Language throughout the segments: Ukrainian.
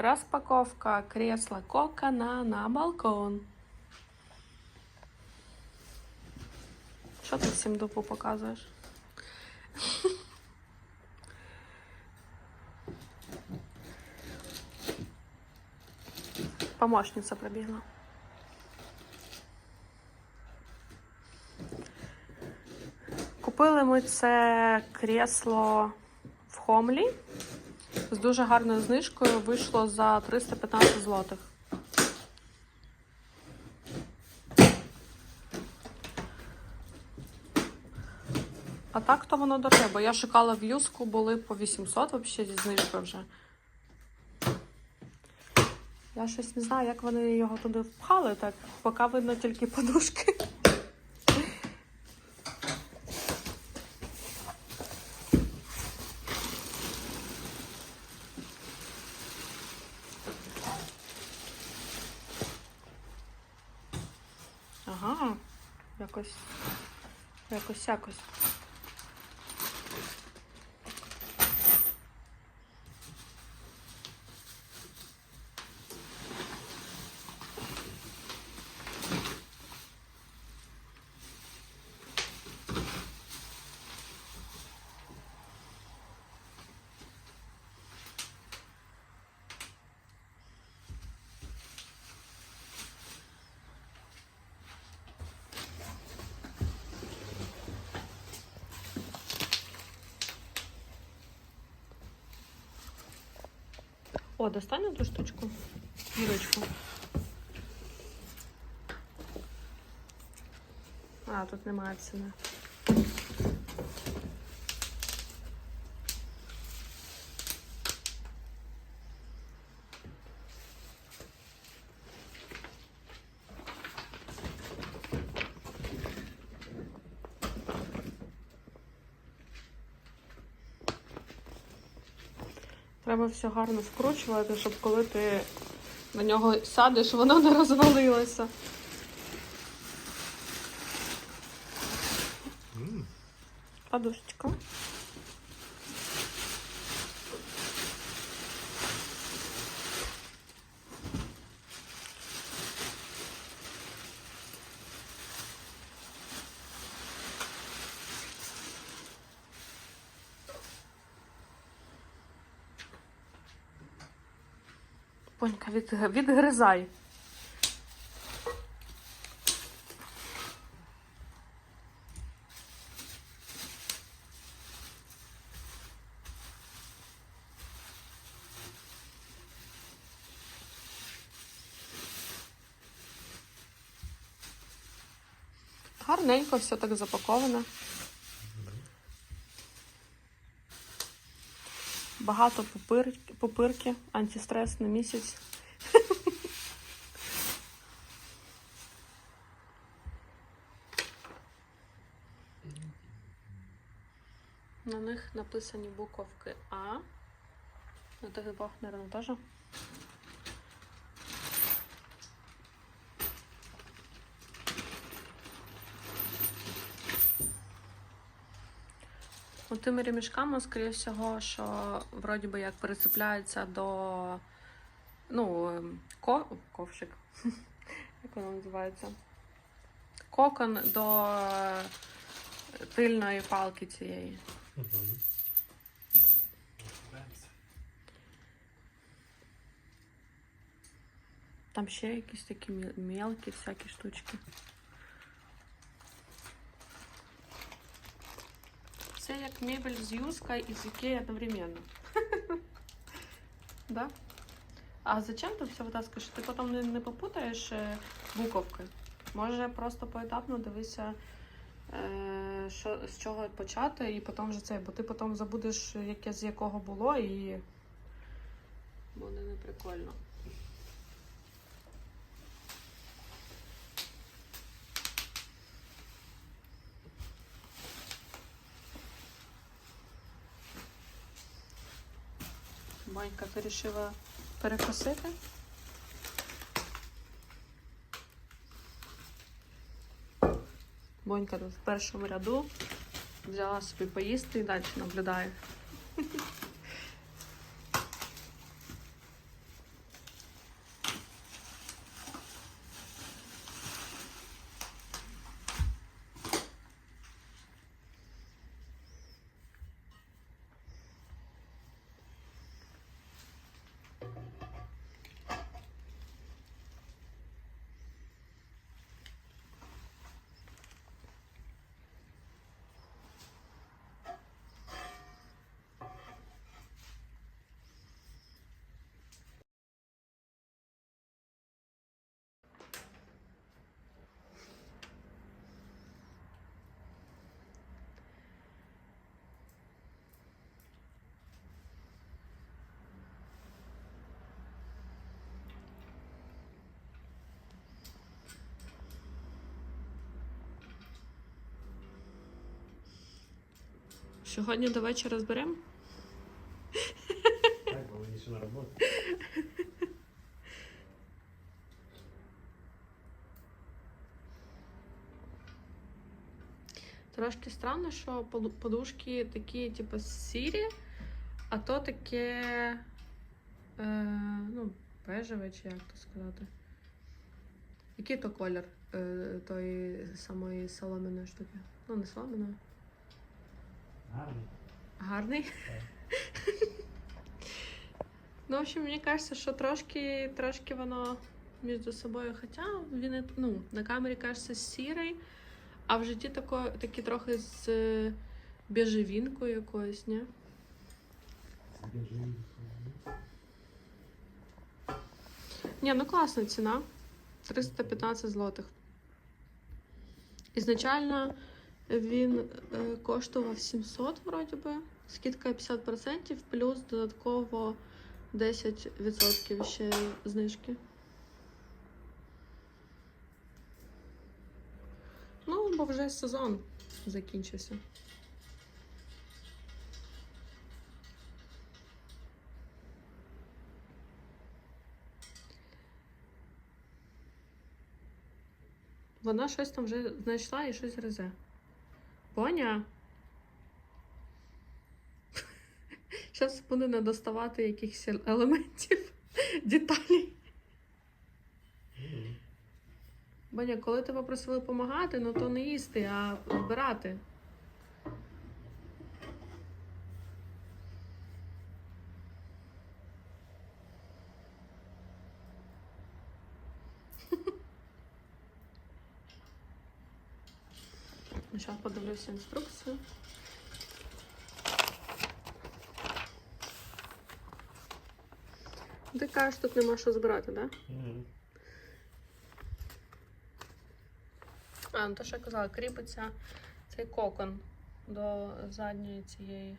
Розпаковка кресла Кокана на балкон. Що ти всім дупу показуєш? Помощниця пробігла. Купили ми це кресло в Хомлі. З дуже гарною знижкою вийшло за 315 злотих. А так то воно дороге, бо я шукала в юску, були по 800 взагалі зі знижкою вже. Я щось не знаю, як вони його туди впхали, так поки видно тільки подушки. Ага, якось, якось, якось. О, достань эту штучку. Дірочку. А, тут немає ціни. Треба все гарно скручувати, щоб коли ти на нього сядеш, воно не розвалилося. Подушечка. Від, відгризай. Гарненько все так запаковане. Багато попир... попирки, антистрес на місяць. На них написані буковки А. На тих Бахнер теж. Тими ремішками, скоріше всього, що вроді би як перецепляється до ну, ко... ковшик. Як воно називається? Кокон до е, тильної палки цієї. Там ще якісь такі мелкі всякі штучки. Це як мебель з юзка і з Ікеї одновременно. Да? А зачем ти все витаскуєш? Ти потім не, не попутаєш е, буковки. Може просто поетапно дивися, що, з чого почати, і потім вже це, бо ти потім забудеш, яке з якого було, і буде не прикольно. Вирішила перекусити? Бонька тут в першому ряду взяла собі поїсти і далі наблюдає. Сьогодні до вечора зберемо? Так, бо мені ще на роботу. Трошки странно, що подушки такі, типу, сірі, а то таке. Е, ну, бежеве, чи як то сказати. Який то колір е, тої самої соломіної штуки? Ну, не соломіної. Гарний. Гарний. Ну, в общем, мені кажеться, що трошки, трошки воно між собою. Хоча він ну, на камері кажеться сірий, а в житті тако, такі трохи з е, біжевінкою якоюсь, ні? Ні, ну класна ціна. 315 злотих. Ізначально він е, коштував 700, вроді би. Скидка 50%, плюс додатково 10% ще знижки. Ну, бо вже сезон закінчився. Вона щось там вже знайшла і щось гризе. Поня. Зараз буде не доставати якихось елементів, деталей. Боня, коли тебе просили допомагати, ну то не їсти, а збирати. Зараз подивлюся інструкцію. Ти кажеш, тут нема що збирати, так? Да? Мгм. А, ну то що я казала, кріпиться цей кокон до задньої цієї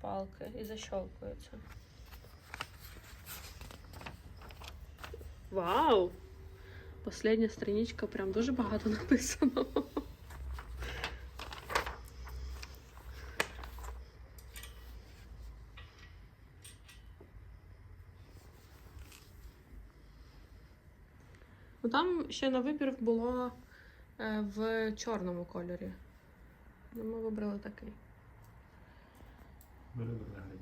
палки і защолкується. Вау! Последня страничка, прям дуже багато написано. там ще на вибір було е, в чорному кольорі. Ну, Ми вибрали такий. Бери виглядаєш.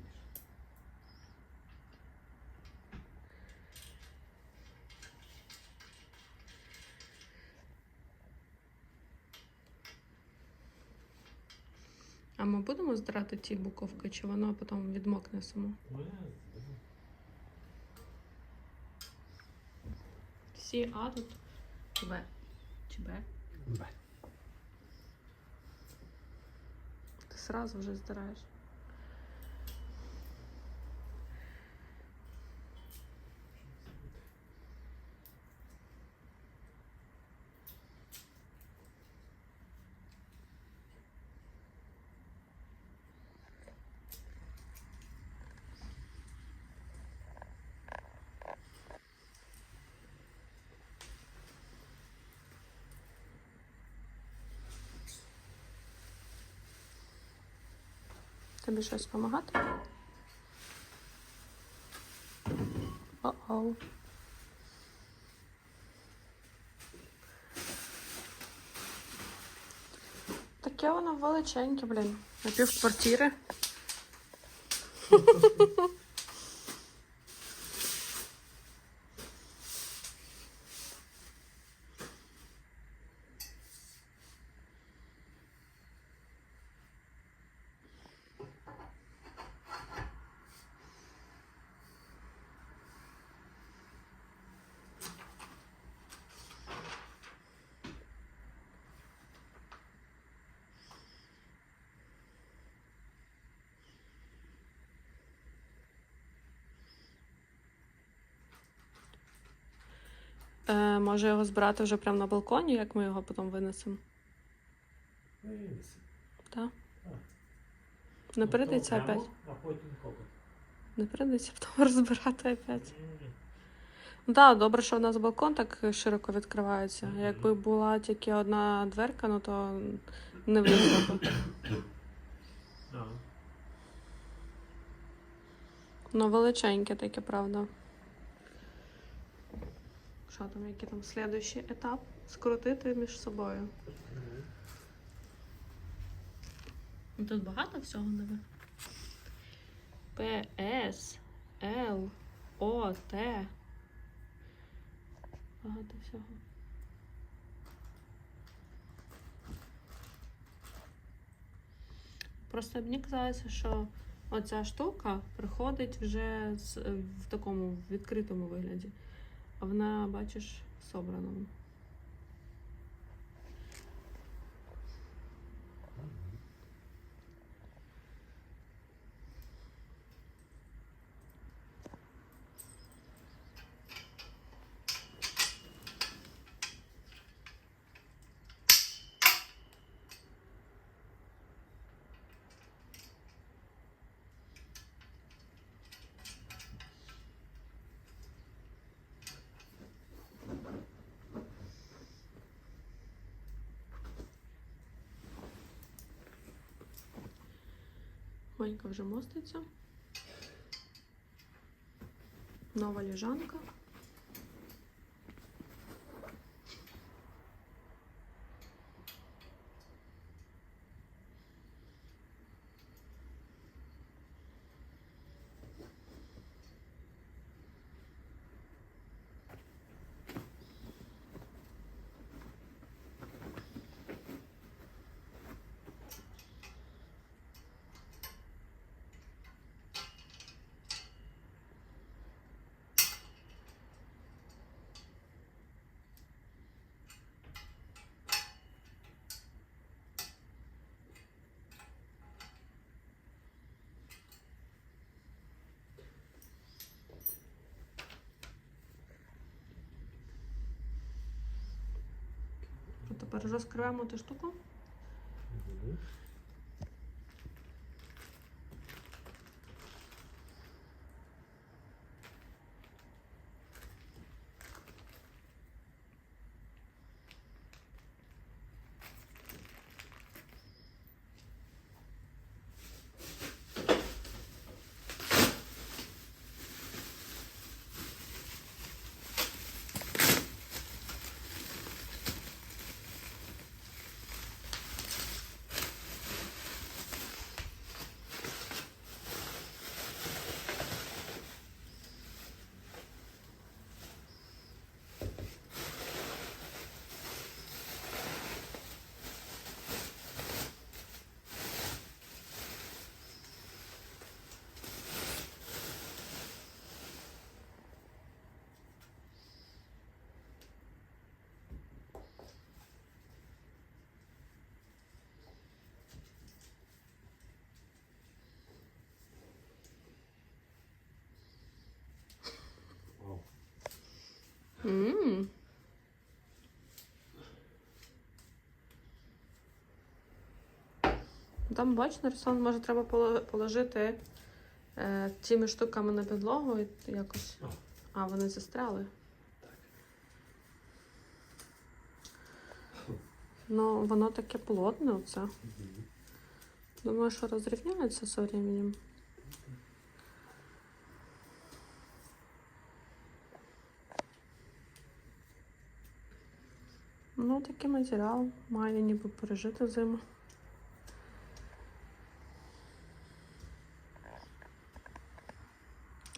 А ми будемо здирати ті буковки, чи воно потім відмокне само? Ну, я зберу. Всі А тут Б. Чи Б? Б. Ти сразу вже здираєш. Тобі щось допомагати? О-оу. Таке воно величеньке, блін. На пів квартири. Е, може його збирати вже прямо на балконі, як ми його потім винесемо? Винеси. Так? Не Ну, прийдеться опять? А потім кокот. Не прийдеться потім розбирати опять. Ну так, добре, що у нас балкон так широко відкривається. Мгм. Якби була тільки одна дверка, ну то не влізло б. Ну, величеньке таке, правда. Що там, який там слідуючий етап? Скрутити між собою. Тут багато всього нове. П, Л, О, Т. Багато всього. Просто мені казалося, що оця штука приходить вже в такому відкритому вигляді. Вона, бачиш, в Манька вже моститься. Нова ліжанка. Тепер розкриваємо ту штуку. Там, бач, нарисовано, може, треба положити е, цими штуками на підлогу і якось. А. А, вони застряли. Ну, воно таке плотне, оце. Думаю, що розрівняється з временем. Ну, такий матеріал має ніби пережити зиму.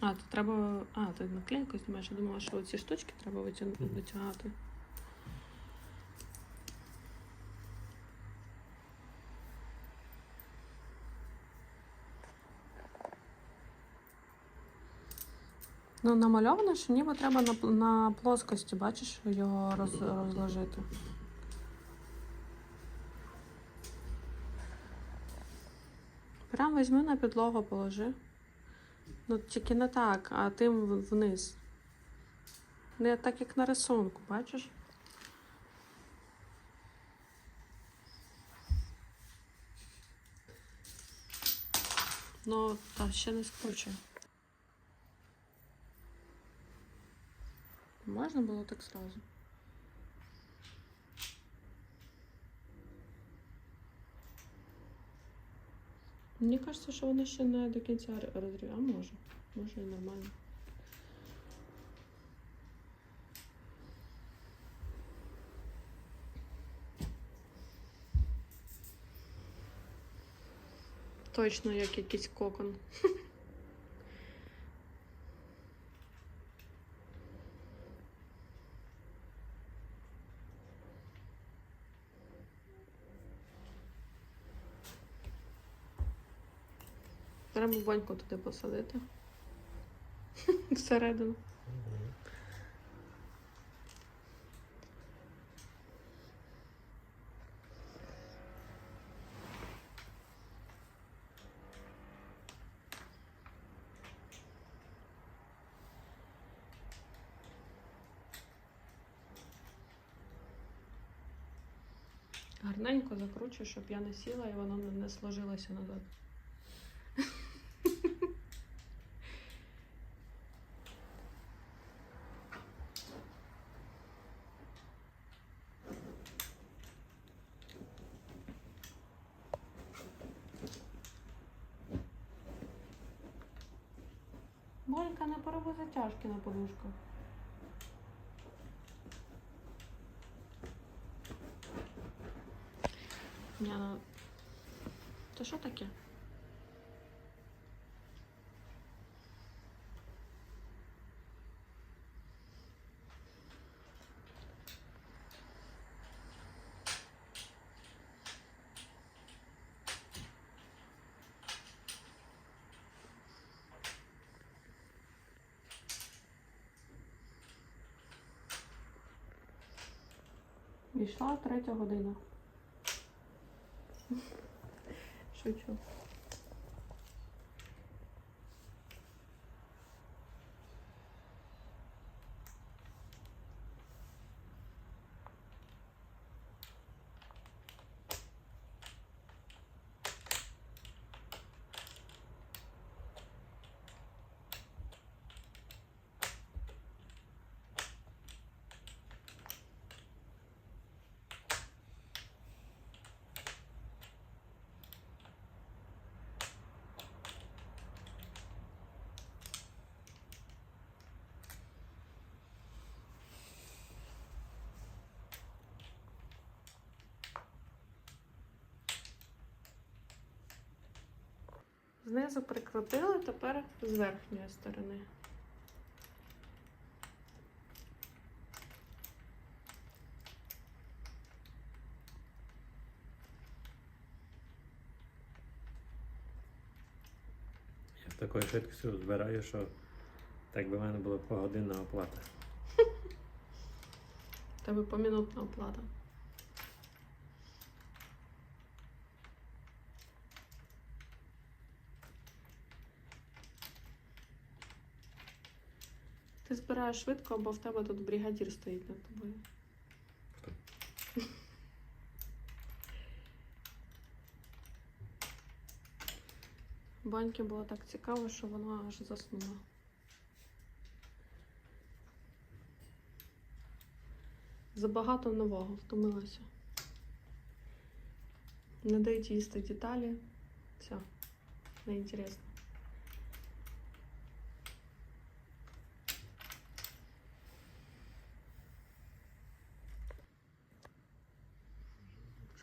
А, тут треба. А, ти наклейку знімаєш. Я думала, що ці штучки треба витягати. Ну, намальовано, що ніби треба на, на плоскості, бачиш, його роз, розложити. Прям візьми на підлогу, положи. Ну, тільки не так, а тим вниз. Не так, як на рисунку, бачиш? Ну, та ще не скручує. Можна було так сразу? Мені кажеться, що вона ще не до кінця розрівняла. А може. Може і нормально. Точно як якийсь кокон. Треба баньку туди посадити. Всередину. Гарненько закручую, щоб я не сіла і воно не сложилося назад. Монька, не пороби затяжки на подушках. Ні, ну... Що таке? Війшла третя година. Шучу. Знизу прикрутили, тепер з верхньої сторони. Я з такою швидкістю збираю, що так би в мене була погодинна оплата. Тебе помінутна оплата. Ти збираєш швидко, бо в тебе тут бригадір стоїть над тобою. Баньки було так цікаво, що вона аж заснула. Забагато нового, втомилася. Не дають їсти деталі. Все, неінтересно.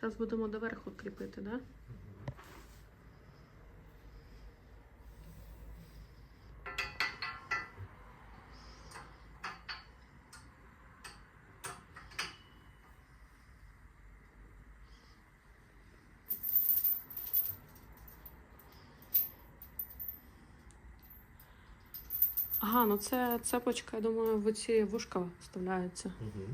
Зараз будемо доверху кріпити? Да? Ага, ну це цепочка, я думаю, в ці вушка вставляється. Угу.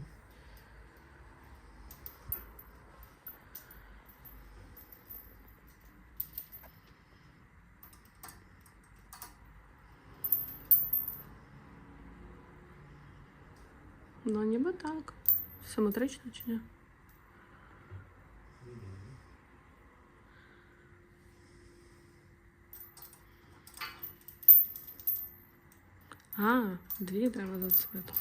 Ну, ніби так. Симетрично чи ні? А, дві треба зацепити.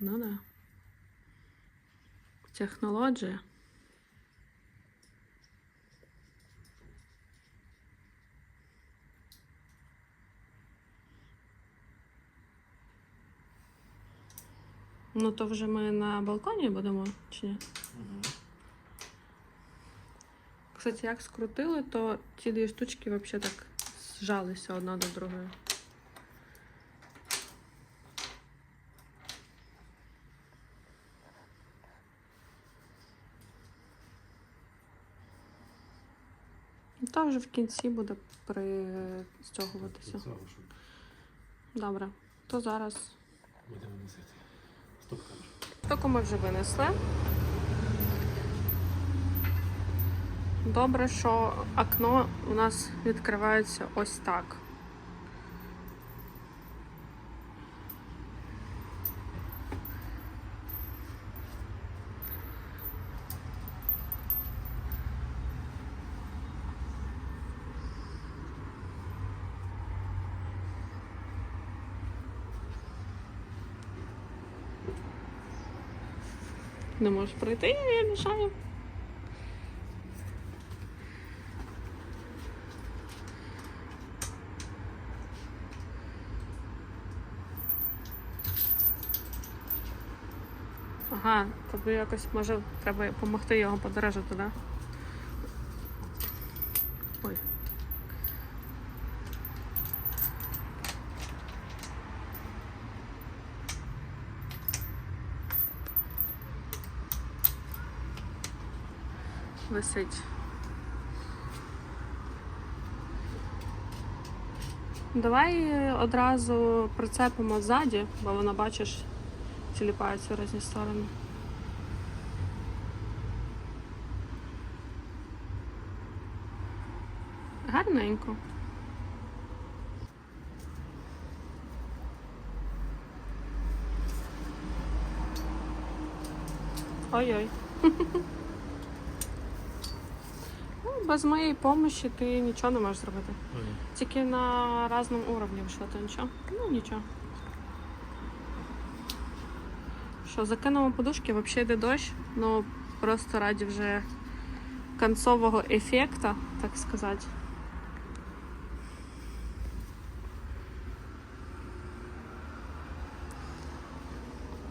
Ну да. Технологія. Ну то вже ми на балконі будемо, чи ні? Кстати, як скрутили, то ці дві штучки взагалі так зжалися одна до другої. Ну, Та вже в кінці буде пристягуватися. Добре, то зараз. будемо носити. Стоп ми вже винесли. Добре, що окно у нас відкривається ось так. Не можеш пройти, я мішаю. Ага, тобі якось може треба допомогти його подорожити, да? Ой. Висить. Давай одразу прицепимо ззаді, бо вона, бачиш, тіліпається в різні сторони. Гарненько. Ой-ой. Без моєї допомоги ти нічого не можеш зробити. Тільки на різному уровні вийшло, то нічого. Ну нічого. Що, закинемо подушки, взагалі йде дощ, ну просто раді вже концового ефекту, так сказати.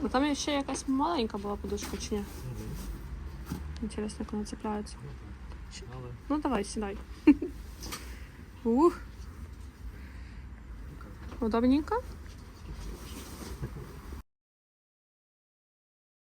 Ну там ще якась маленька була подушка, чи ні? Інтересно, як вона цепляється. Але Ну давай, сідай. Ух. Удобненько?